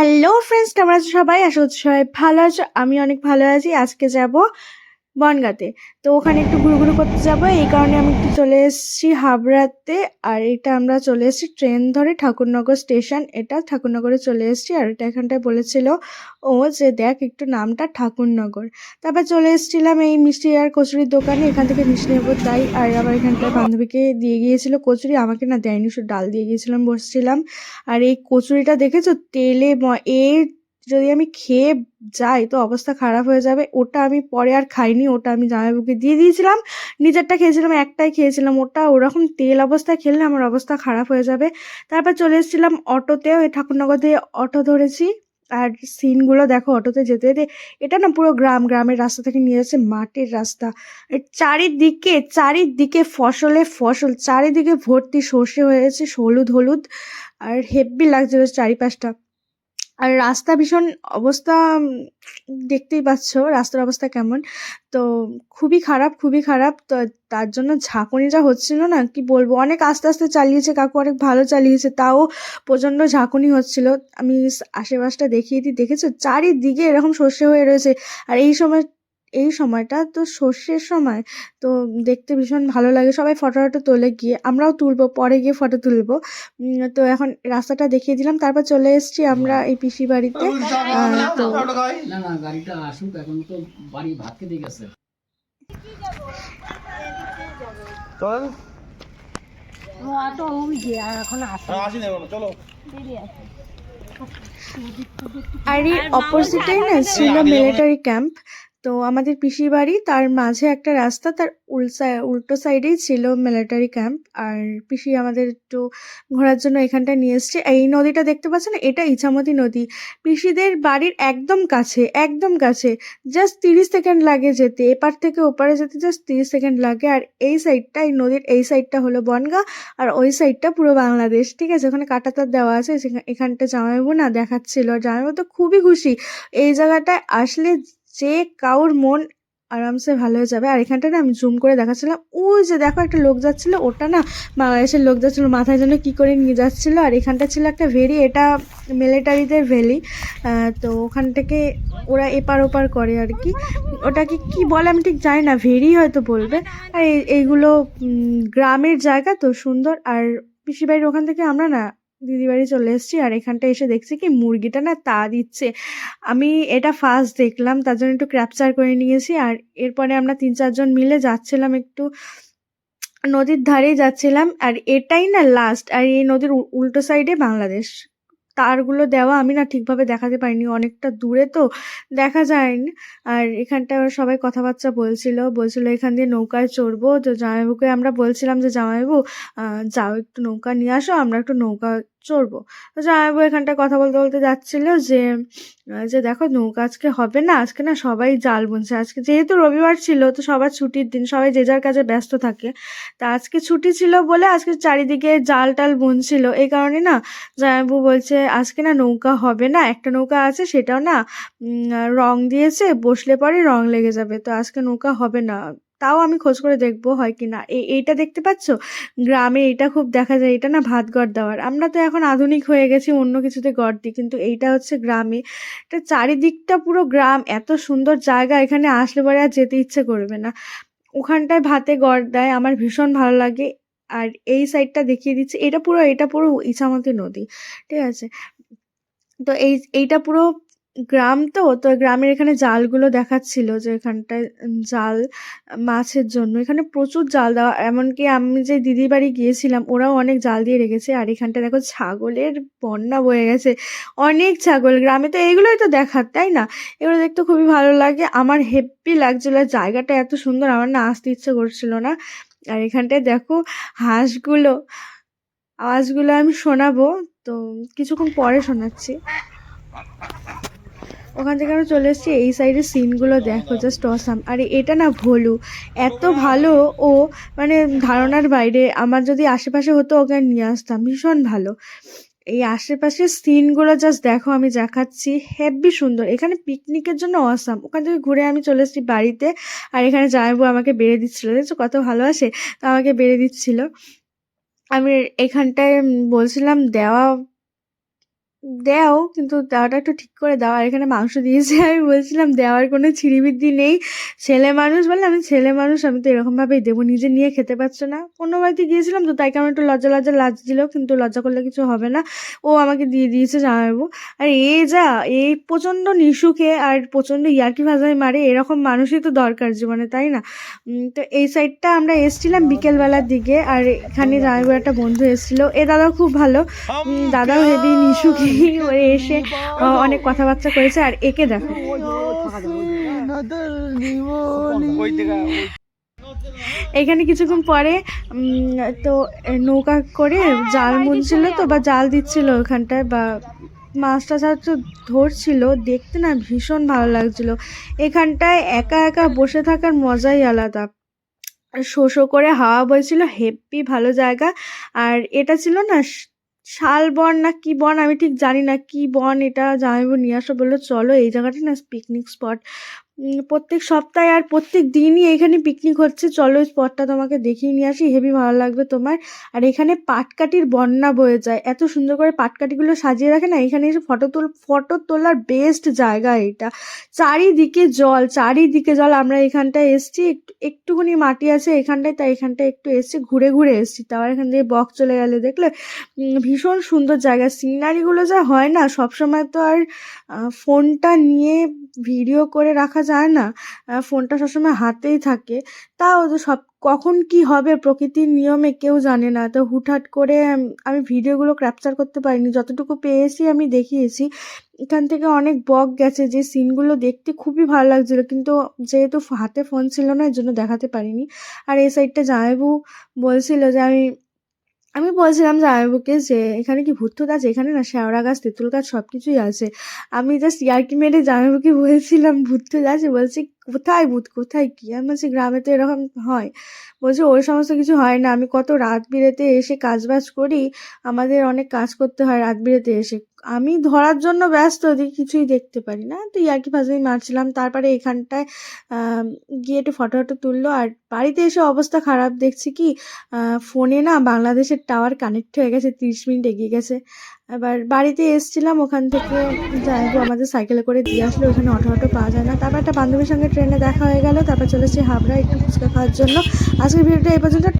Hello friends কেমন আছো সবাই? আশা সবাই ভালো আছো। আমি অনেক ভালো আছি। আজকে যাব বনগাঁতে। তো ওখানে একটু ঘুরঘুরু করতে যাব, এই কারণে আমি একটু চলে এসেছি হাবড়াতে। আর এটা আমরা চলে এসেছি ট্রেন ধরে ঠাকুরনগর স্টেশন। এটা ঠাকুরনগরে চলে এসেছি আর এটা এখানটায় বলেছিল ও যে দেখ একটু নামটা ঠাকুরনগর। তারপর চলে এসেছিলাম এই মিষ্টি আর কচুরির দোকানে, এখান থেকে মিষ্টি নেব তাই। আর আবার এখানটায় বান্ধবীকে দিয়ে গিয়েছিল কচুরি, আমাকে না দেয়নি, শুধু ডাল দিয়ে গিয়েছিলাম, বসছিলাম। আর এই কচুরিটা দেখেছ? তেলে এর যদি আমি খেয়ে যাই তো অবস্থা খারাপ হয়ে যাবে। ওটা আমি পরে আর খাইনি, ওটা আমি জামাইবাবুকে দিয়ে দিয়েছিলাম, নিজেরটা খেয়েছিলাম, একটাই খেয়েছিলাম, ওটা ওরকম তেল অবস্থায় খেলে আমার অবস্থা খারাপ হয়ে যাবে। তারপর চলে এসেছিলাম অটোতেও ওই ঠাকুরনগর দিয়ে অটো ধরেছি। আর সিনগুলো দেখো অটোতে যেতে যেতে, এটা না পুরো গ্রাম, গ্রামের রাস্তা থেকে নিয়ে যাচ্ছে মাটির রাস্তা। চারিদিকে চারিদিকে ফসলে ফসল, চারিদিকে ভর্তি সর্ষে হয়েছে হলুদ হলুদ, আর হেব্বি লাগছিল চারিপাশটা। আর রাস্তা ভীষণ অবস্থা দেখতেই পাচ্ছ রাস্তার অবস্থা কেমন। তো খুবই খারাপ খুবই খারাপ। তো তার জন্য ঝাঁকুনি যা হচ্ছিল না, কি বলব, অনেক আস্তে আস্তে চালিয়েছে কাকু, অনেক ভালো চালিয়েছে, তাও প্রচণ্ড ঝাঁকুনি হচ্ছিল। আমি আশেপাশটা দেখিয়ে দিই, দেখেছ? চারিদিকে এরকম সর্ষে হয়ে রয়েছে। আর এই সময় এই সময়টা তো সর্ষের সময় তো দেখতে ভীষণ ভালো লাগে। সবাই ফটো টটো তোলে গিয়ে আমরাও তুলবো পরে গিয়ে ফটো তুলবো। তো এখন রাস্তাটা দেখিয়ে দিলাম তারপর চলে এসেছি আমরা এই পিসি বাড়িতে। তো না গাড়িটা আসুক এখন তো বাড়ি ভাত খেতে গেছে। চলো। আর এই অপোজিটেই না ছিল মিলিটারি ক্যাম্প তো আমাদের পিসি বাড়ি, তার মাঝে একটা রাস্তা, তার উল্টা উল্টো সাইডেই ছিল মিলিটারি ক্যাম্প আর পিসি আমাদের একটু ঘোরার জন্য এখানটায় নিয়ে এসছে। এই নদীটা দেখতে পাচ্ছেন? এটা ইছামতি নদী। পিসিদের বাড়ির একদম কাছে একদম কাছে জাস্ট তিরিশ সেকেন্ড লাগে যেতে। এপার থেকে ওপারে যেতে জাস্ট তিরিশ সেকেন্ড লাগে। আর এই সাইডটা, এই নদীর এই সাইডটা হলো বনগা আর ওই সাইডটা পুরো বাংলাদেশ। ঠিক আছে? ওখানে কাটাতার দেওয়া আছে। এখানটা জামাইবাবু না দেখাচ্ছিল। আর জামাইবাবু তো খুবই খুশি। এই জায়গাটায় আসলে যে কাউর মন আরামসে ভালো হয়ে যাবে। আর এখানটা না আমি জুম করে দেখাচ্ছিলাম। ওই যে দেখো একটা লোক যাচ্ছিল, ওটা না বাংলাদেশের লোক যাচ্ছিল, মাথায় যেন কি করে নিয়ে যাচ্ছিল। আর এখানটা ছিল একটা ভেরি, এটা মিলিটারিদের ভ্যালি তো ওখান থেকে ওরা এপার ওপার করে আর কি। ওটাকে কি বলে আমি ঠিক জানি না, ভেরি হয়তো বলবে। আর এই- এইগুলো গ্রামের জায়গা তো সুন্দর। আর পিসি বাড়ির ওখান থেকে আমরা না দিদি বাড়ি চলে এসেছি আর এখানটা এসে দেখছি কি মুরগিটা না তা দিচ্ছে। আমি এটা ফার্স্ট দেখলাম, তার জন্য একটু ক্যাপচার করে নিয়েছি আর এরপরে আমরা তিন চারজন মিলে যাচ্ছিলাম একটু নদীর ধারেই যাচ্ছিলাম আর এটাই না লাস্ট আর এই নদীর উল্টো সাইডে বাংলাদেশ। তারগুলো দেওয়া আমি না ঠিকভাবে দেখাতে পারিনি, অনেকটা দূরে তো দেখা যায়নি। আর এখানটা সবাই কথাবার্তা বলছিল বলছিল এখান দিয়ে নৌকায় চড়বো। তো জামাইবুকে আমরা বলছিলাম যে জামাইবু যাও একটু নৌকা নিয়ে আসো, আমরা একটু নৌকা চড়বো। তো জামাইবাবু এখানটায় কথা বলতে বলতে যাচ্ছিল যে যে দেখো নৌকা আজকে হবে না, আজকে না সবাই জাল বুনছে। আজকে যেহেতু রবিবার ছিল, তো সবার ছুটির দিন, সবাই যে যার কাজে ব্যস্ত থাকে। তা আজকে ছুটি ছিল বলে আজকে চারিদিকে জাল টাল বুনছিল। এই কারণে না জামাইবাবু বলছে, আজকে না নৌকা হবে না, একটা নৌকা আছে, সেটাও না রং দিয়েছে, বসলে পরে রং লেগে যাবে। তো আজকে নৌকা হবে না। তাও আমি খোঁজ করে দেখব হয় কি না। এই এইটা দেখতে পাচ্ছ? গ্রামে এটা খুব দেখা যায় এটা না ভাত গড় দেওয়ার। আমরা তো এখন আধুনিক হয়ে গেছি, অন্য কিছুতে গড় দিই, কিন্তু এইটা হচ্ছে গ্রামে। এটা চারিদিকটা পুরো গ্রাম, এত সুন্দর জায়গা, এখানে আসলে পরে আর যেতে ইচ্ছে করবে না। ওখানটায় ভাতে গড় দেয়, আমার ভীষণ ভালো লাগে। আর এই সাইডটা দেখিয়ে দিচ্ছে, এটা পুরো এটা পুরো ইছামতি নদী, ঠিক আছে? তো এই, এইটা পুরো গ্রাম তো তো গ্রামের এখানে জালগুলো দেখাচ্ছিল যে এখানটায় জাল, মাছের জন্য। এখানে প্রচুর জাল দেওয়া, এমনকি আমি যে দিদির বাড়ি গিয়েছিলাম, ওরাও অনেক জাল দিয়ে রেখেছে। আর এখানটা দেখো ছাগলের বন্যা বয়ে গেছে। অনেক ছাগল, গ্রামে তো এইগুলোই তো দেখার, তাই না? এগুলো দেখতে খুবই ভালো লাগে। আমার হেব্বি লাগছিল জায়গাটা এত সুন্দর, আমার না আসতে ইচ্ছে করছিল না। আর এখানটায় দেখো হাঁসগুলো, আওয়াজগুলো আমি শোনাবো। তো কিছুক্ষণ পরে শোনাচ্ছি। ওখান থেকে আমরা চলে এসেছি, এই সাইডের সিনগুলো দেখো জাস্ট অসাম আর, এটা না ভোলু, এত ভালো ও মানে ধারণার বাইরে, আমার যদি আশেপাশে হতো ওকে নিয়ে আসতাম, ভীষণ ভালো। এই আশেপাশের সিনগুলো জাস্ট দেখো, আমি দেখাচ্ছি হেব্বি সুন্দর। এখানে পিকনিকের জন্য অসাম ওখান থেকে ঘুরে আমি চলে এসেছি বাড়িতে, আর এখানে জামাইবু আমাকে বেড়ে দিচ্ছিল। দেখছ কত ভালোবাসে তো আমাকে বেড়ে দিচ্ছিল। আমি এখানটায় বলছিলাম, দেওয়া দেও কিন্তু দেওয়াটা একটু ঠিক করে দাও। আর এখানে মাংস দিয়েছে আমি বলছিলাম দেওয়ার কোনো ছিড়িবিদ্যি নেই। ছেলে মানুষ বলে আমি ছেলে মানুষ আমি তো এরকমভাবেই দেবো নিজে নিয়ে খেতে পারছ না। অন্য বাড়িতে গিয়েছিলাম তো তাই কেমন একটু লজ্জা লজ্জা লাগছিল কিন্তু লজ্জা করলে কিছু হবে না। ও আমাকে দিয়ে দিয়েছে জামাইবাবু। আর এ যা এই প্রচণ্ড নিশুকে আর প্রচণ্ড ইয়ার্কি ভাজাই মারে এরকম মানুষই তো দরকার জীবনে তাই না? তো এই সাইডটা আমরা এসছিলাম বিকেলবেলার দিকে আর এখানে জামাইবাবু একটা বন্ধু এসেছিল। এ দাদা খুব ভালো। দাদাও হেবি নিশুকি। ওরে এসে অনেক কথাবার্তা করেছে আর একে দেখো। এখানে কিছুক্ষণ পরে তো নৌকা করে জাল মুনছিল তো বা জাল দিচ্ছিল ওখানটায় বা মাছটা তো ধরছিল দেখতে না ভীষণ ভালো লাগছিল। এখানটায় একা একা বসে থাকার মজাই আলাদা। আর শো শো করে হাওয়া বইছিল হেব্বি ভালো জায়গা। আর এটা ছিল না শাল বন না কি বন আমি ঠিক জানি না, কি বন এটা জামাইবাবু নিয়ে আসো বলল, চলো এই জায়গাটা না পিকনিক স্পট প্রত্যেক সপ্তাহে আর প্রত্যেক দিনই এখানে পিকনিক হচ্ছে। চলো এই স্পটটা তোমাকে দেখিয়ে নিয়ে আসি। হেভি ভালো লাগবে তোমার। আর এখানে পাটকাঠির বন্যা বয়ে যায়। এত সুন্দর করে পাটকাঠিগুলো সাজিয়ে রাখে না? এখানে এসে ফটো তোল ফটো তোলার বেস্ট জায়গা এটা। চারিদিকে জল চারিদিকে জল। আমরা এখানটায় এসছি। একটু একটুখানি মাটি আছে এখানটায়, তাই এখানটায় একটু এসছি। ঘুরে ঘুরে এসছি। তাও এখান থেকে বক চলে গেলে দেখলে ভীষণ সুন্দর জায়গা। সিনারিগুলো যা হয় না, সবসময় তো আর ফোনটা নিয়ে ভিডিও করে রাখা যায় না ফোনটা সবসময় হাতেই থাকে। তাও সব, কখন কি হবে প্রকৃতির নিয়মে কেউ জানে না। তো হুটহাট করে আমি ভিডিওগুলো ক্যাপচার করতে পারিনি। যতটুকু পেয়েছি আমি দেখিয়েছি। এখান থেকে অনেক বক গেছে। যে সিনগুলো দেখতে খুবই ভালো লাগছিল, কিন্তু যেহেতু হাতে ফোন ছিল না এর জন্য দেখাতে পারিনি। আর এই সাইডটা জামাইবু বলছিল যে আমি আমি বলছিলাম যে আয়ুবকে যে, এখানে কি ভূত আছে? এখানে না শেওড়া গাছ, তেঁতুল গাছ সব কিছুই আছে। আমি জাস্ট ইয়ার্কি মেরে জামাইবাবুকে বলছিলাম ভূত আছে? বলছি কোথায় ভূত, কোথায় কি? আমি বলছি, গ্রামে তো এরকম হয়। বলছে, ওই সমস্ত কিছু হয় না। আমি কত রাত বিরেতে এসে কাজ বাজ করি, আমাদের অনেক কাজ করতে হয় রাত বিরেতে এসে। আমি ধরার জন্য ব্যস্ত ওদিকে কিছুই দেখতে পারি না। তো ইয়ার্কি ফাজলামি মারছিলাম। তারপরে এখানটায় গিয়ে একটু ফটো ফটো তুললো। আর বাড়িতে এসে অবস্থা খারাপ। দেখছি কি ফোনে না বাংলাদেশের টাওয়ার কানেক্ট হয়ে গেছে, তিরিশ মিনিট এগিয়ে গেছে। এবার বাড়িতে এসছিলাম, ওখান থেকে যাইবো আমাদের সাইকেলে করে দিয়ে আসলো, ওখানে অটো অটো পাওয়া যায় না। তারপর একটা বান্ধবীর সঙ্গে ট্রেনে দেখা হয়ে গেল, তারপর চলেছি হাবড়া একটু ফুচকা খাওয়ার জন্য। আজকের ভিডিওটা এই পর্যন্ত।